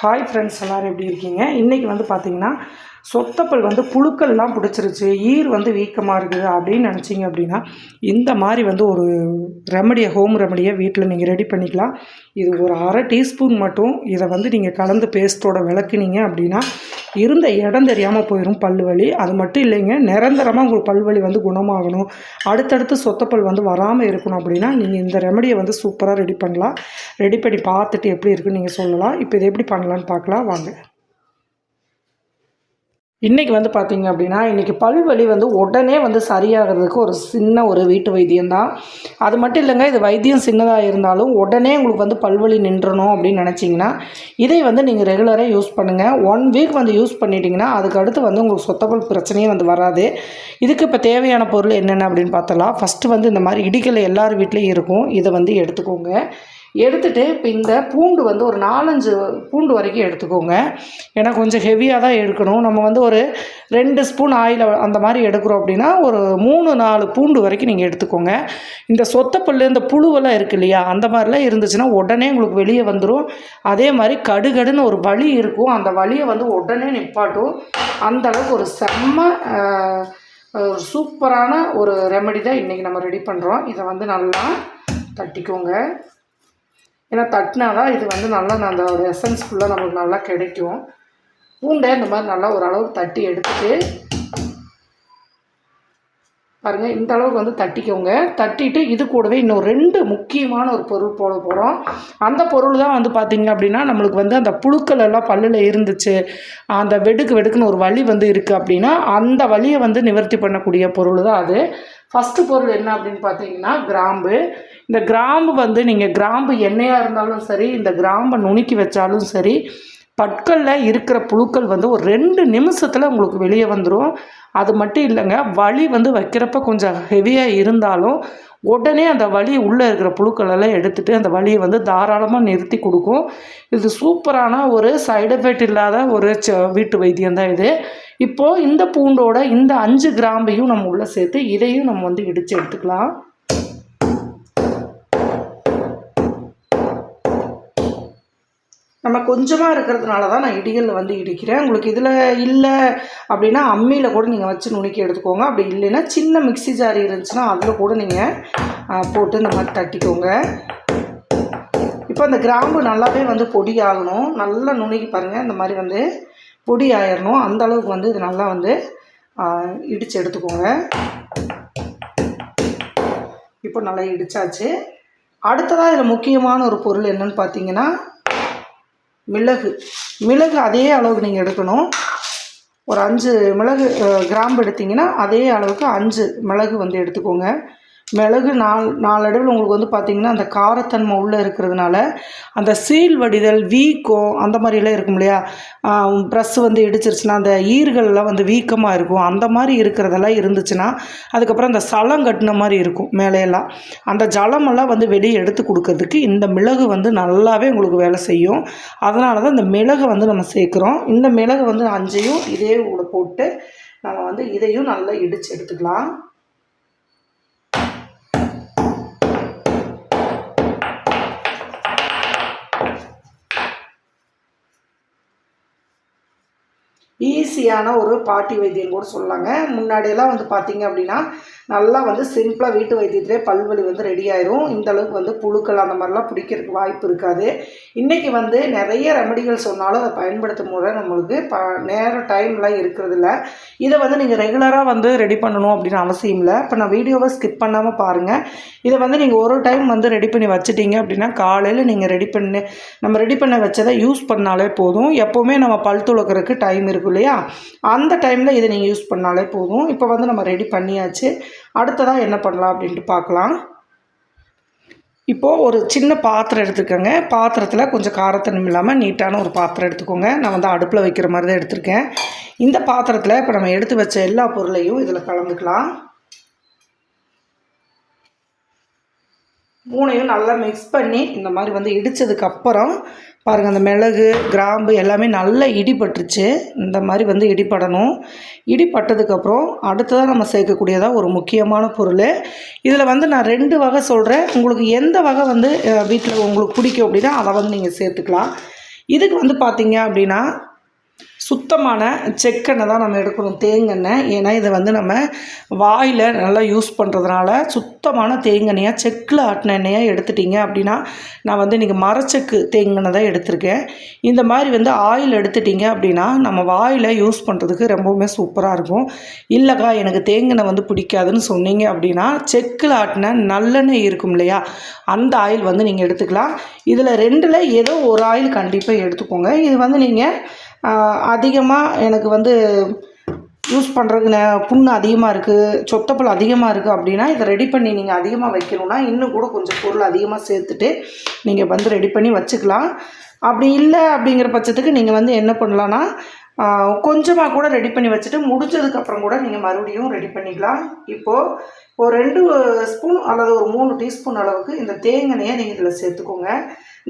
Hi friends எல்லோரும் எப்படி இருக்கீங்க? இன்றைக்கி வந்து பார்த்தீங்கன்னா சொத்தப்பல் வந்து புழுக்கள்லாம் பிடிச்சிருச்சு. ஈர் வந்து வீக்கமாக இருக்குது. அப்படின்னு நினச்சிங்க அப்படின்னா இந்த மாதிரி வந்து ஒரு ரெமடியை ஹோம் ரெமடியை வீட்டில் நீங்கள் ரெடி பண்ணிக்கலாம். இது ஒரு அரை டீஸ்பூன் மட்டும் இதை வந்து நீங்கள் கலந்து பேஸ்ட்டோட விளக்குனீங்க அப்படின்னா இருந்த இடம் தெரியாமல் போயிடும் பல்வலி வலி அது மட்டும் இல்லைங்க நிரந்தரமாக உங்களுக்கு பல்வலி வந்து குணமாகணும். அடுத்தடுத்து சொத்தப்பல் வந்து வராமல் இருக்கணும் அப்படின்னா நீங்கள் இந்த ரெமடியை வந்து சூப்பராக ரெடி பண்ணலாம். ரெடி பண்ணி பார்த்துட்டு எப்படி இருக்குன்னு நீங்கள் சொல்லலாம். இப்போ இதை எப்படி பண்ணலான்னு பார்க்கலாம். வாங்க. இன்றைக்கி வந்து பார்த்திங்க அப்படின்னா இன்றைக்கி பல்வலி வந்து உடனே வந்து சரியாகிறதுக்கு ஒரு சின்ன ஒரு வீட்டு வைத்தியம் தான் அது மட்டும் இல்லைங்க இது வைத்தியம் சின்னதாக இருந்தாலும் உடனே உங்களுக்கு வந்து பல்வலி நின்றணும் அப்படின்னு நினச்சிங்கன்னா இதை வந்து நீங்கள் ரெகுலராக யூஸ் பண்ணுங்கள் ஒன் வீக் வந்து யூஸ் பண்ணிட்டீங்கன்னா அதுக்கு அடுத்து வந்து உங்களுக்கு சொத்தப்பல் பிரச்சனையே வந்து வராது. இதுக்கு இப்போ தேவையான பொருள் என்னென்ன அப்படின்னு பார்த்தலாம் ஃபஸ்ட்டு வந்து இந்த மாதிரி இடிக்கலை எல்லார் வீட்லேயும் இருக்கும். இதை வந்து எடுத்துக்கோங்க. எடுத்துகிட்டு இப்போ இந்த பூண்டு வந்து ஒரு நாலஞ்சு பூண்டு வரைக்கும் எடுத்துக்கோங்க. ஏன்னா கொஞ்சம் ஹெவியாக தான் எடுக்கணும். நம்ம வந்து ஒரு ரெண்டு ஸ்பூன் ஆயில் அந்த மாதிரி எடுக்கிறோம் அப்படின்னா ஒரு மூணு நாலு பூண்டு வரைக்கும் நீங்கள் எடுத்துக்கோங்க. இந்த சொத்தப்பல் இந்த புழுவெல்லாம் இருக்கு இல்லையா? அந்த மாதிரிலாம் இருந்துச்சுன்னா உடனே உங்களுக்கு வெளியே வந்துடும் அதே மாதிரி கடுகடுன்னு ஒரு வலி இருக்கும். அந்த வலியை வந்து உடனே நிப்பாட்டும். அந்தளவுக்கு ஒரு செம்ம ஒரு சூப்பரான ஒரு ரெமெடி தான் இன்றைக்கி நம்ம ரெடி பண்ணுறோம் இதை வந்து நல்லா தட்டிக்கோங்க. ஏன்னா தட்டினா தான் இது வந்து நல்லா அந்த எசன்ஸ் ஃபுல்லாக நமக்கு நல்லா கிடைக்கும். பூண்டை இந்த மாதிரி நல்லா ஓரளவுக்கு தட்டி எடுத்துட்டு பாருங்கள் இந்த அளவுக்கு வந்து தட்டிக்கோங்க. தட்டிட்டு இது கூடவே இன்னும் ரெண்டு முக்கியமான ஒரு பொருள் போட போகிறோம் அந்த பொருள் தான் வந்து பார்த்திங்க அப்படின்னா நம்மளுக்கு வந்து அந்த புழுக்கள் எல்லாம் பல்லில் இருந்துச்சு. அந்த வெடுக்கு வெடுக்குன்னு ஒரு வலி வந்து இருக்குது அப்படின்னா அந்த வலியை வந்து நிவர்த்தி பண்ணக்கூடிய பொருள் தான் அது. ஃபஸ்ட்டு பொருள் என்ன அப்படின்னு பார்த்தீங்கன்னா கிராம்பு. இந்த கிராம்பு வந்து நீங்கள் கிராம்பு எண்ணெயாக இருந்தாலும் சரி இந்த கிராம்பை நுணுக்கி வச்சாலும் சரி பற்களில் இருக்கிற புழுக்கள் வந்து ஒரு ரெண்டு நிமிஷத்தில் உங்களுக்கு வெளியே வந்துடும் அது மட்டும் இல்லைங்க வலி வந்து வைக்கிறப்ப கொஞ்சம் ஹெவியாக இருந்தாலும் உடனே அந்த வலி உள்ளே இருக்கிற புழுக்களெல்லாம் எடுத்துகிட்டு அந்த வலியை வந்து தாராளமாக நிறுத்தி கொடுக்கும். இது சூப்பரான ஒரு சைடு எஃபெக்ட் இல்லாத ஒரு ச வீட்டு வைத்தியம் தான் இது. இப்போது இந்த பூண்டோட இந்த அஞ்சு கிராம்பையும் நம்ம உள்ளே சேர்த்து இதையும் நம்ம வந்து இடித்து எடுத்துக்கலாம். நம்ம கொஞ்சமாக இருக்கிறதுனால தான் நான் இடிகளில் வந்து இடிக்கிறேன். உங்களுக்கு இதில் இல்லை அப்படின்னா அம்மியில் கூட நீங்கள் வச்சு நுணுக்கி எடுத்துக்கோங்க. அப்படி இல்லைன்னா சின்ன மிக்சி ஜாரி இருந்துச்சுன்னா அதில் கூட நீங்கள் போட்டு இந்த மாதிரி தட்டிக்கோங்க. இப்போ அந்த கிராம்பு நல்லாவே வந்து பொடி ஆகணும். நல்லா நுணுக்கி பாருங்கள் இந்த மாதிரி வந்து பொடி ஆயிடணும் அந்த அளவுக்கு வந்து இது நல்லா வந்து இடித்து எடுத்துக்கோங்க. இப்போ நல்லா இடித்தாச்சு அடுத்ததாக இதில் முக்கியமான ஒரு பொருள் என்னென்னு பார்த்தீங்கன்னா மிளகு. மிளகு அதே அளவுக்கு நீங்கள் எடுக்கணும். ஒரு அஞ்சு மிளகு கிராம்பு எடுத்திங்கன்னா அதே அளவுக்கு அஞ்சு மிளகு வந்து எடுத்துக்கோங்க. மிளகு நாள் நாளடைவில் உங்களுக்கு வந்து பார்த்திங்கன்னா அந்த காரத்தன்மை உள்ளே இருக்கிறதுனால அந்த சீல் வடிதல் வீக்கம் அந்த மாதிரிலாம் இருக்கும் இல்லையா? ப்ரெஸ் வந்து இடிச்சிருச்சுன்னா அந்த ஈர்கள்லாம் வந்து வீக்கமாக இருக்கும். அந்த மாதிரி இருக்கிறதெல்லாம் இருந்துச்சுன்னா அதுக்கப்புறம் அந்த சலம் கட்டின மாதிரி இருக்கும் மேலையெல்லாம் அந்த ஜலமெல்லாம் வந்து வெளியே எடுத்து கொடுக்கறதுக்கு இந்த மிளகு வந்து நல்லாவே உங்களுக்கு வேலை செய்யும். அதனால தான் இந்த மிளகை வந்து நம்ம சேர்க்குறோம். இந்த மிளகு வந்து அஞ்சையும் இதே கூட போட்டு நம்ம வந்து இதையும் நல்லா இடித்து எடுத்துக்கலாம். ஈஸியான ஒரு பாட்டி வைத்தியம் கூட சொல்லலாங்க முன்னாடியெல்லாம் வந்து பார்த்திங்க அப்படின்னா நல்லா வந்து சிம்பிளாக வீட்டு வைத்தியத்திலே பல்வலி வந்து ரெடி ஆயிரும். இந்த அளவுக்கு வந்து புழுக்கள் அந்த மாதிரிலாம் பிடிக்கிறதுக்கு வாய்ப்பு இருக்காது. இன்றைக்கி வந்து நிறைய ரெமடிகள் சொன்னாலும் அதை பயன்படுத்தும் போது நம்மளுக்கு ப நேரம் டைம்லாம் இருக்கிறது இல்லை. இதை வந்து நீங்கள் ரெகுலராக வந்து ரெடி பண்ணணும் அப்படின்னு அவசியம் இல்லை. இப்போ நான் வீடியோவை ஸ்கிப் பண்ணாமல் பாருங்கள் இதை வந்து நீங்கள் ஒரு டைம் வந்து ரெடி பண்ணி வச்சுட்டீங்க அப்படின்னா காலையில் நீங்கள் ரெடி பண்ணி நம்ம ரெடி பண்ண வச்சதை யூஸ் பண்ணாலே போதும். எப்போவுமே நம்ம பல் துளக்கிறதுக்கு டைம் இருக்கும் இல்லையா? அந்த டைமில் இதை நீங்கள் யூஸ் பண்ணாலே போதும். இப்போ வந்து நம்ம ரெடி பண்ணியாச்சு. அடுத்ததாக என்ன பண்ணலாம் அப்படின்ட்டு பார்க்கலாம் இப்போது ஒரு சின்ன பாத்திரம் எடுத்துக்கோங்க. பாத்திரத்தில் கொஞ்சம் காரத்தனம் இல்லாமல் நீட்டான ஒரு பாத்திரம் எடுத்துக்கோங்க. நான் வந்து அடுப்பில் வைக்கிற மாதிரி தான் எடுத்திருக்கேன். இந்த பாத்திரத்தில் இப்போ நம்ம எடுத்து வச்ச எல்லா பொருளையும் இதில் கலந்துக்கலாம். மூணையும் நல்லா மிக்ஸ் பண்ணி இந்த மாதிரி வந்து இடித்ததுக்கப்புறம் பாருங்கள் அந்த மிளகு கிராம்பு எல்லாமே நல்லா இடிபட்டுருச்சு. இந்த மாதிரி வந்து இடிப்படணும் இடிப்பட்டதுக்கப்புறம் அடுத்ததாக நம்ம சேர்க்கக்கூடியதாக ஒரு முக்கியமான பொருள். இதில் வந்து நான் ரெண்டு வகை சொல்கிறேன் உங்களுக்கு எந்த வகை வந்து வீட்டில் உங்களுக்கு பிடிக்கும் அப்படின்னா அதை வந்து நீங்கள் சேர்த்துக்கலாம். இதுக்கு வந்து பார்த்தீங்க அப்படின்னா சுத்தமான செக்கெண்ணெய் தான் நம்ம எடுக்கணும் தேங்கெண்ணெய் ஏன்னா இதை வந்து நம்ம வாயில் நல்லா யூஸ் பண்ணுறதுனால சுத்தமான தேங்கெண்ணெயாக செக்கில் ஆட்டின எண்ணெயாக எடுத்துட்டிங்க அப்படின்னா நான் வந்து இன்றைக்கி மரச்செக்கு தேங்கெண்ணெய் தான் எடுத்திருக்கேன். இந்த மாதிரி வந்து ஆயில் எடுத்துட்டிங்க அப்படின்னா நம்ம வாயில் யூஸ் பண்ணுறதுக்கு ரொம்பவுமே சூப்பராக இருக்கும். இல்லைக்கா எனக்கு தேங்கெண்ணெய் வந்து பிடிக்காதுன்னு சொன்னீங்க அப்படின்னா செக்கில் ஆட்டின நல்லெண்ணெய் இருக்கும் இல்லையா அந்த ஆயில் வந்து நீங்கள் எடுத்துக்கலாம். இதில் ரெண்டில் ஏதோ ஒரு ஆயில் கண்டிப்பாக எடுத்துக்கோங்க. இது வந்து நீங்கள் அதிகமாக எனக்கு வந்து யூஸ் பண்ணுறதுக்கு நே- புண்ணு அதிகமாக இருக்குது சொத்தப்பல் அதிகமாக இருக்குது அப்படின்னா இதை ரெடி பண்ணி நீங்கள் அதிகமாக வைக்கணும்னா இன்னும் கூட கொஞ்சம் பொருள் அதிகமாக சேர்த்துட்டு நீங்கள் வந்து ரெடி பண்ணி வச்சுக்கலாம். அப்படி இல்லை அப்படிங்கிற பட்சத்துக்கு நீங்கள் வந்து என்ன பண்ணலான்னா கொஞ்சமாக கூட ரெடி பண்ணி வச்சுட்டு முடிஞ்சதுக்கப்புறம் கூட நீங்கள் மறுபடியும் ரெடி பண்ணிக்கலாம். இப்போது ஒரு ரெண்டு ஸ்பூன் அல்லது ஒரு மூணு டீஸ்பூன் அளவுக்கு இந்த தேங்காயை நீங்கள் இதில் சேர்த்துக்கோங்க.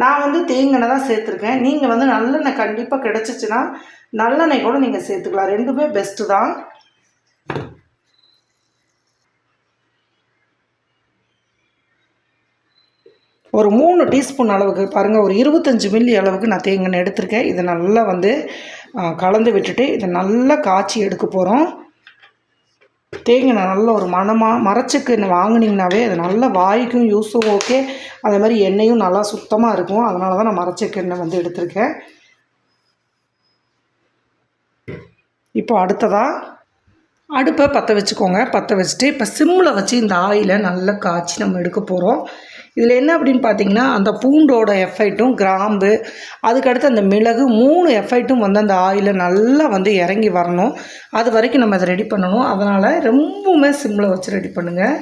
நான் வந்து தேங்காய் தான் சேர்த்துருக்கேன். நீங்கள் வந்து நல்லெண்ணெய் கண்டிப்பாக கிடச்சிச்சின்னா நல்லெண்ணெய் கூட நீங்கள் சேர்த்துக்கலாம். ரெண்டுமே பெஸ்ட்டு தான். ஒரு மூணு டீஸ்பூன் அளவுக்கு பாருங்கள் ஒரு இருபத்தஞ்சி மில்லி அளவுக்கு நான் தேங்காய் எடுத்திருக்கேன். இதை நல்லா வந்து கலந்து விட்டுட்டு இதை நல்லா காய்ச்சி எடுக்க போகிறோம் தேங்காய் நல்ல ஒரு மனமாக மரச்சுக்கு என்ன வாங்குனீங்கனாவே அது நல்ல வாய்க்கும் யூஸும் ஓகே அதே மாதிரி எண்ணெயும் நல்லா சுத்தமாக இருக்கும். அதனால தான் நான் மரச்சக்கு எண்ணெய் வந்து எடுத்திருக்கேன். இப்போ அடுத்ததாக அடுப்பை பற்ற வச்சுக்கோங்க. பற்ற வச்சுட்டு இப்போ சிம்மில் வச்சு இந்த ஆயிலை நல்லா காய்ச்சி நம்ம எடுக்க போகிறோம் இதில் என்ன அப்படின்னு பார்த்தீங்கன்னா அந்த பூண்டோட எஃபெக்ட்டும் கிராம்பு அதுக்கடுத்து அந்த மிளகு மூணு எஃபெக்ட்டும் வந்து அந்த ஆயிலில் நல்லா வந்து இறங்கி வரணும். அது வரைக்கும் நம்ம அதை ரெடி பண்ணணும். அதனால் ரொம்பவுமே சிம்மில் வச்சு ரெடி பண்ணுங்கள்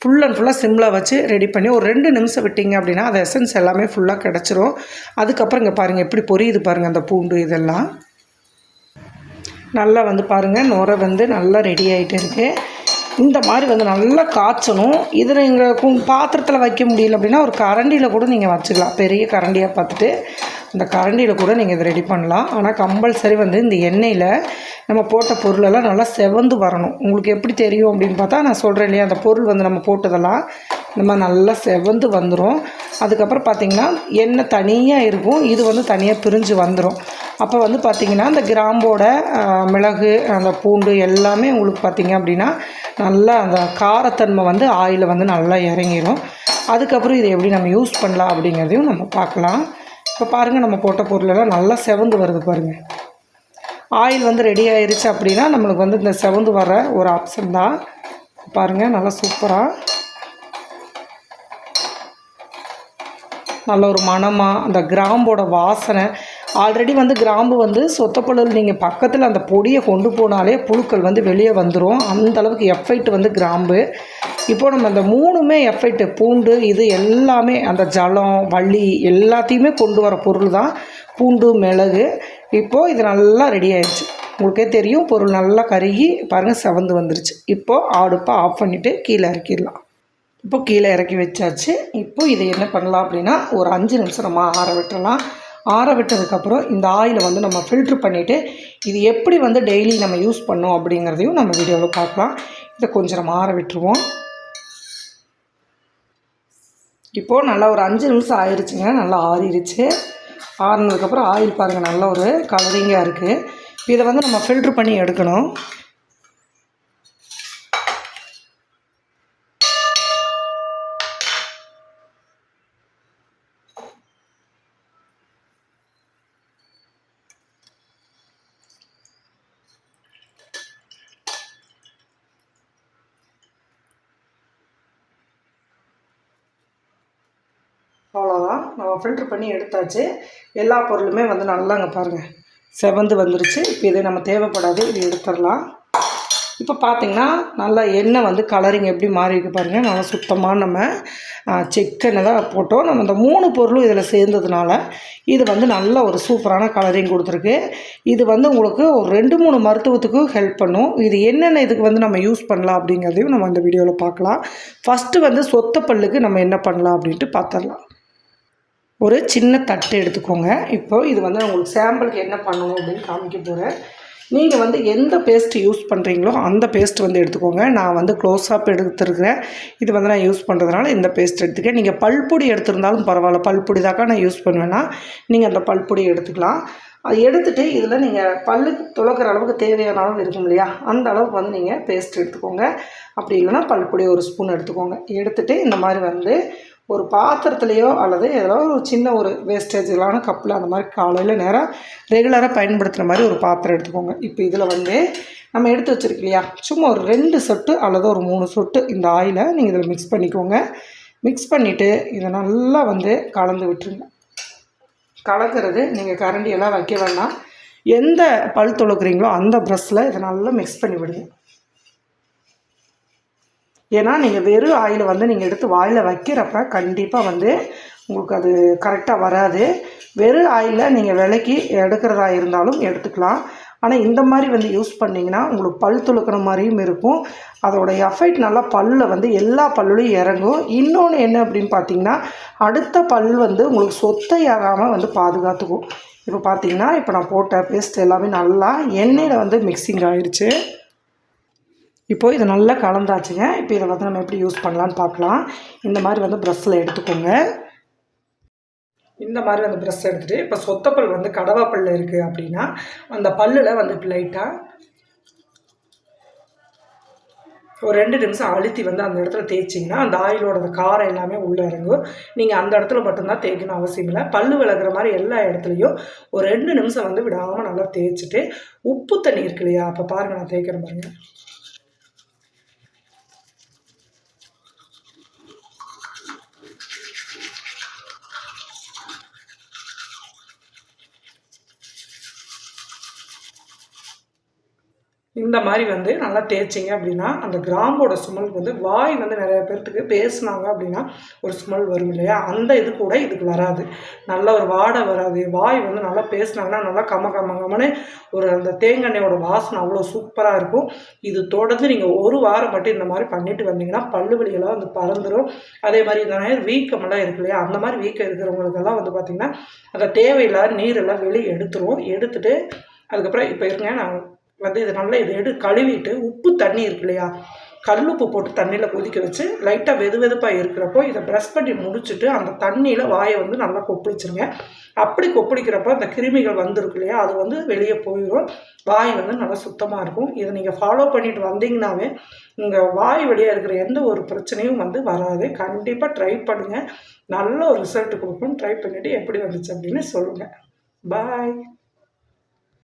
ஃபுல் அண்ட் ஃபுல்லாக சிம்மில் வச்சு ரெடி பண்ணி ஒரு ரெண்டு நிமிஷம் விட்டீங்க அப்படின்னா அது எசன்ஸ் எல்லாமே ஃபுல்லாக கிடச்சிரும். அதுக்கப்புறம் இங்கே பாருங்கள் எப்படி பொரியுது பாருங்கள் அந்த பூண்டு இதெல்லாம். நல்லா வந்து பாருங்கள் நுரை வந்து நல்லா ரெடி ஆகிட்டு இருக்குது இந்த மாதிரி வந்து நல்லா காய்ச்சணும். இதில் நீங்கள் கு பாத்திரத்தில் வைக்க முடியல அப்படின்னா ஒரு கரண்டியில் கூட நீங்கள் வச்சுக்கலாம். பெரிய கரண்டியாக பார்த்துட்டு அந்த கரண்டியில் கூட நீங்கள் இதை ரெடி பண்ணலாம். ஆனால் கம்பல்சரி வந்து இந்த எண்ணெயில் நம்ம போட்ட பொருளெல்லாம் நல்லா செவந்து வரணும். உங்களுக்கு எப்படி தெரியும் அப்படின்னு பார்த்தா நான் சொல்கிறேன் இல்லையா அந்த பொருள் வந்து நம்ம போட்டதெல்லாம் நம்ம நல்லா செவந்து வந்துடும் அதுக்கப்புறம் பார்த்திங்கன்னா எண்ணெய் தனியாக இருக்கும். இது வந்து தனியாக பிரிஞ்சு வந்துடும் அப்போ வந்து பார்த்திங்கன்னா அந்த கிராம்போட மிளகு அந்த பூண்டு எல்லாமே உங்களுக்கு பார்த்திங்க அப்படின்னா நல்லா அந்த காரத்தன்மை வந்து ஆயில் வந்து நல்லா இறங்கிடும் அதுக்கப்புறம் இதை எப்படி நம்ம யூஸ் பண்ணலாம் அப்படிங்கிறதையும் நம்ம பார்க்கலாம். இப்போ பாருங்கள் நம்ம போட்ட பொருளெல்லாம் நல்லா செவந்து வருது பாருங்கள் ஆயில் வந்து ரெடி ஆயிடுச்சு அப்படின்னா நம்மளுக்கு வந்து இந்த செவந்து வர ஒரு ஆப்ஷன் தான். பாருங்கள் நல்லா சூப்பராக நல்ல ஒரு மணமாக அந்த கிராம்போட வாசனை. ஆல்ரெடி வந்து கிராம்பு வந்து சொத்தப்பழல் நீங்கள் பக்கத்தில் அந்த பொடியை கொண்டு போனாலே புழுக்கள் வந்து வெளியே வந்துடும் அந்தளவுக்கு எஃபெக்ட் வந்து கிராம்பு. இப்போ நம்ம அந்த மூணுமே எஃபெக்ட் பூண்டு இது எல்லாமே அந்த ஜலம் வள்ளி எல்லாத்தையுமே கொண்டு வர பொருள் தான். பூண்டு மிளகு. இப்போது இது நல்லா ரெடி ஆயிடுச்சு. உங்களுக்கே தெரியும் பொருள் நல்லா கருகி பாருங்கள் செவந்து வந்துருச்சு. இப்போது அடுப்பை ஆஃப் பண்ணிவிட்டு கீழே இறக்கிடலாம். இப்போ கீழே இறக்கி வச்சாச்சு. இப்போது இதை என்ன பண்ணலாம் அப்படின்னா ஒரு அஞ்சு நிமிஷம் நம்ம ஆற விட்டுறலாம். ஆற விட்டதுக்கப்புறம் இந்த ஆயிலை வந்து நம்ம ஃபில்ட்ரு பண்ணிவிட்டு இது எப்படி வந்து டெய்லி நம்ம யூஸ் பண்ணோம் அப்படிங்கிறதையும் நம்ம வீடியோவில் பார்க்கலாம். இதை கொஞ்சம் நம்ம ஆற விட்டுருவோம். இப்போது நல்லா ஒரு அஞ்சு நிமிஷம் ஆயிடுச்சுங்க நல்லா ஆறிடுச்சு ஆறினதுக்கப்புறம் ஆயில் பாருங்கள் நல்ல ஒரு கலரிங்காக இருக்குது இதை வந்து நம்ம ஃபில்ட்ரு பண்ணி எடுக்கணும். அவ்வளோதான் நம்ம ஃபில்ட்ரு பண்ணி எடுத்தாச்சு. எல்லா பொருளுமே வந்து நல்லாங்க பாருங்கள் செவந்து வந்துருச்சு. இப்போ இது நம்ம தேவைப்படாது இது எடுத்துடலாம். இப்போ பார்த்தீங்கன்னா நல்லா எண்ணெய் வந்து கலரிங் எப்படி மாறியிருக்கு பாருங்கள் நல்லா சுத்தமாக நம்ம செக்கெண்ணெய் தான் போட்டோம். நம்ம இந்த மூணு பொருளும் இதில் சேர்ந்ததுனால இது வந்து நல்ல ஒரு சூப்பரான கலரிங் கொடுத்துருக்கு. இது வந்து உங்களுக்கு ஒரு ரெண்டு மூணு மருத்துவத்துக்கும் ஹெல்ப் பண்ணும். இது என்னென்ன இதுக்கு வந்து நம்ம யூஸ் பண்ணலாம் அப்படிங்கிறதையும் நம்ம இந்த வீடியோவில் பார்க்கலாம். ஃபஸ்ட்டு வந்து சொத்த பல்லுக்கு நம்ம என்ன பண்ணலாம் அப்படின்ட்டு பார்த்துடலாம் ஒரு சின்ன தட்டு எடுத்துக்கோங்க. இப்போ இது வந்து நான் உங்களுக்கு சாம்பிளுக்கு என்ன பண்ணணும் அப்படின்னு காமிக்க போகிறேன் நீங்கள் வந்து எந்த பேஸ்ட் யூஸ் பண்ணுறீங்களோ அந்த பேஸ்ட் வந்து எடுத்துக்கோங்க. நான் வந்து க்ளோஸ் அப் எடுத்துருக்கிறேன். இது வந்து நான் யூஸ் பண்ணுறதுனால இந்த பேஸ்ட் எடுத்துக்கேன் நீங்கள் பல்பொடி எடுத்திருந்தாலும் பரவாயில்ல. பல்பொடி தாக்கா நான் யூஸ் பண்ணுவேன்னா நீங்கள் அந்த பல்பொடி எடுத்துக்கலாம். அது எடுத்துகிட்டு இதில் நீங்கள் பல்லுக்கு துளக்கிற அளவுக்கு தேவையான அளவு இருக்கும் இல்லையா? அந்த அளவுக்கு வந்து நீங்கள் பேஸ்ட் எடுத்துக்கோங்க. அப்படி இல்லைன்னா பல்பொடி ஒரு ஸ்பூன் எடுத்துக்கோங்க. எடுத்துகிட்டு இந்த மாதிரி வந்து ஒரு பாத்திரத்துலேயோ அல்லது ஏதோ ஒரு சின்ன ஒரு வேஸ்டேஜ்லான கப்பில் அந்த மாதிரி காலையில் நேரம் ரெகுலராக பயன்படுத்துகிற மாதிரி ஒரு பாத்திரம் எடுத்துக்கோங்க. இப்போ இதில் வந்து நம்ம எடுத்து வச்சுருக்கு இல்லையா? சும்மா ஒரு ரெண்டு சொட்டு அல்லது ஒரு மூணு சொட்டு இந்த ஆயிலை நீங்கள் இதில் மிக்ஸ் பண்ணிக்கோங்க. மிக்ஸ் பண்ணிவிட்டு இதை நல்லா வந்து கலந்து விட்டுருங்க. கலக்கிறது நீங்கள் கரண்டியெல்லாம் வைக்க வேண்டாம் எந்த பல் துளக்குறீங்களோ அந்த ப்ரஷ்ஷில் இதை நல்லா மிக்ஸ் பண்ணி விடுங்க. ஏன்னா நீங்கள் வெறும் ஆயிலை வந்து நீங்கள் எடுத்து வாயில் வைக்கிறப்ப கண்டிப்பாக வந்து உங்களுக்கு அது கரெக்டாக வராது. வெறும் ஆயிலில் நீங்கள் விலைக்கு எடுக்கிறதா இருந்தாலும் எடுத்துக்கலாம். ஆனால் இந்த மாதிரி வந்து யூஸ் பண்ணிங்கன்னா உங்களுக்கு பல் துளுக்கிற மாதிரியும் இருக்கும். அதோட எஃபெக்ட் நல்லா பல்லில் வந்து எல்லா பல்லுலையும் இறங்கும். இன்னொன்று என்ன அப்படின்னு பார்த்தீங்கன்னா அடுத்த பல் வந்து உங்களுக்கு சொத்தையாகாமல் வந்து பாதுகாத்துக்கும். இப்போ பார்த்தீங்கன்னா இப்போ நான் போட்ட பேஸ்ட் எல்லாமே நல்லா எண்ணெயில் வந்து மிக்சிங் ஆயிடுச்சு இப்போது இது நல்லா கலந்தாச்சுங்க. இப்போ இதை வந்து நம்ம எப்படி யூஸ் பண்ணலான்னு பார்க்கலாம். இந்த மாதிரி வந்து ப்ரெஷ்ஸில் எடுத்துக்கோங்க. இந்த மாதிரி அந்த ப்ரெஷ் எடுத்துகிட்டு இப்போ சொத்தப்பல் வந்து கடவா பல் இருக்குது அப்படின்னா அந்த பல்லில் வந்து லைட்டாக ஒரு ரெண்டு நிமிஷம் அழுத்தி வந்து அந்த இடத்துல தேய்ச்சிங்கன்னா அந்த ஆயிலோட அந்த காரம் எல்லாமே உள்ளே இறங்கும். நீங்கள் அந்த இடத்துல மட்டும்தான் தேய்க்கணும் அவசியம் இல்லை. பல் விளக்குற மாதிரி எல்லா இடத்துலையும் ஒரு ரெண்டு நிமிஷம் வந்து விடாமல் நல்லா தேய்ச்சிட்டு உப்பு தண்ணி இருக்கு இல்லையா? அப்போ பாருங்கள் நான் தேய்க்கிற பாருங்கள் இந்த மாதிரி வந்து நல்லா தேய்ச்சிங்க அப்படின்னா அந்த கிராம்போட ஸ்மெல்க்கு வந்து வாய் வந்து நிறைய பேர்த்துக்கு பேசுனாங்க அப்படின்னா ஒரு ஸ்மெல் வரும் இல்லையா? அந்த இது கூட இதுக்கு வராது. நல்ல ஒரு வாடை வராது. வாய் வந்து நல்லா பேசினாங்கன்னா நல்லா கம கம கமனு ஒரு அந்த தேங்காய்யோட வாசனை அவ்வளோ சூப்பராக இருக்கும். இது தொடர்ந்து நீங்கள் ஒரு வாரம் மட்டும் இந்த மாதிரி பண்ணிட்டு வந்தீங்கன்னா பல்லு வலியெல்லாம் வந்து பறந்துடும் அதே மாதிரி இந்த நேரம் வீக்கமெல்லாம் இருக்கு இல்லையா? அந்த மாதிரி வீக்கம் இருக்கிறவங்களுக்கெல்லாம் வந்து பார்த்திங்கன்னா அந்த தேவையில்லாத நீரெல்லாம் வெளியே எடுத்துருவோம் எடுத்துட்டு அதுக்கப்புறம் இப்போ இருங்க நான் வந்து இது நல்லா இதை எடு கழுவிட்டு உப்பு தண்ணி இருக்கு இல்லையா? கல் உப்பு போட்டு தண்ணியில் கொதிக்க வச்சு லைட்டாக வெது வெதுப்பாக இருக்கிறப்போ இதை ப்ரெஷ் பண்ணி முடிச்சுட்டு அந்த தண்ணியில் வாயை வந்து நல்லா கொப்பளிச்சிருங்க. அப்படி கொப்பளிக்கிறப்போ அந்த கிருமிகள் வந்துருக்கு இல்லையா? அது வந்து வெளியே போயிடும். வாய் வந்து நல்லா சுத்தமாக இருக்கும். இதை நீங்கள் ஃபாலோ பண்ணிட்டு வந்தீங்கன்னாவே உங்கள் வாய் வழியாக இருக்கிற எந்த ஒரு பிரச்சனையும் வந்து வராது. கண்டிப்பாக ட்ரை பண்ணுங்கள் நல்ல ஒரு ரிசல்ட் கொடுக்கும் ட்ரை பண்ணிவிட்டு எப்படி வந்துச்சு அப்படின்னு சொல்லுங்கள் பாய்